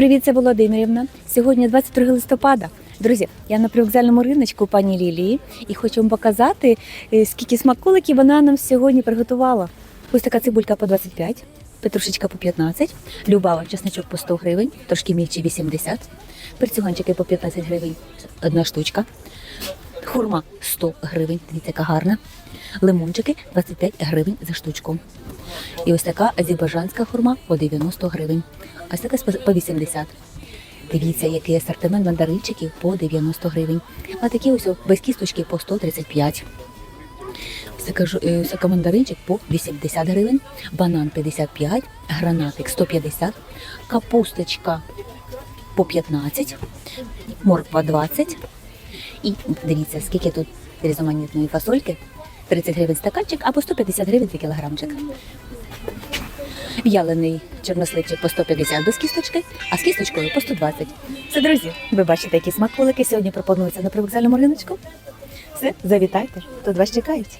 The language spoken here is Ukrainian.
Привіт, це Володимирівна. Сьогодні 22 листопада. Друзі, я на привокзальному риночку пані Лілії і хочу вам показати, е, скільки смаколиків вона нам сьогодні приготувала. Ось така цибулька по 25, петрушечка по 15, любава, чесничок по 100 гривень, трошки мільчі 80, перцюганчики по 15 гривень, одна штучка. Хурма 100 гривень, дивіться, яка гарна. Лимончики 25 гривень за штучку. І ось така азербайджанська хурма по 90 гривень. А ось така по 80. Дивіться, який асортимент мандаринчиків по 90 гривень. А такі ось без кісточки по 135. Ось е, мандаринчик по 80 гривень, банан 55, гранатик 150, капусточка по 15, морква 20. І дивіться, скільки тут різноманітної фасольки. 30 гривень стаканчик або 150 гривень 2 кілограмчик. В'ялений чорносливчик по 150 без кісточки, а з кісточкою по 120. Все, друзі, ви бачите, які смаколики сьогодні пропонуються на привокзальному риночку. Все, завітайте, тут вас чекають.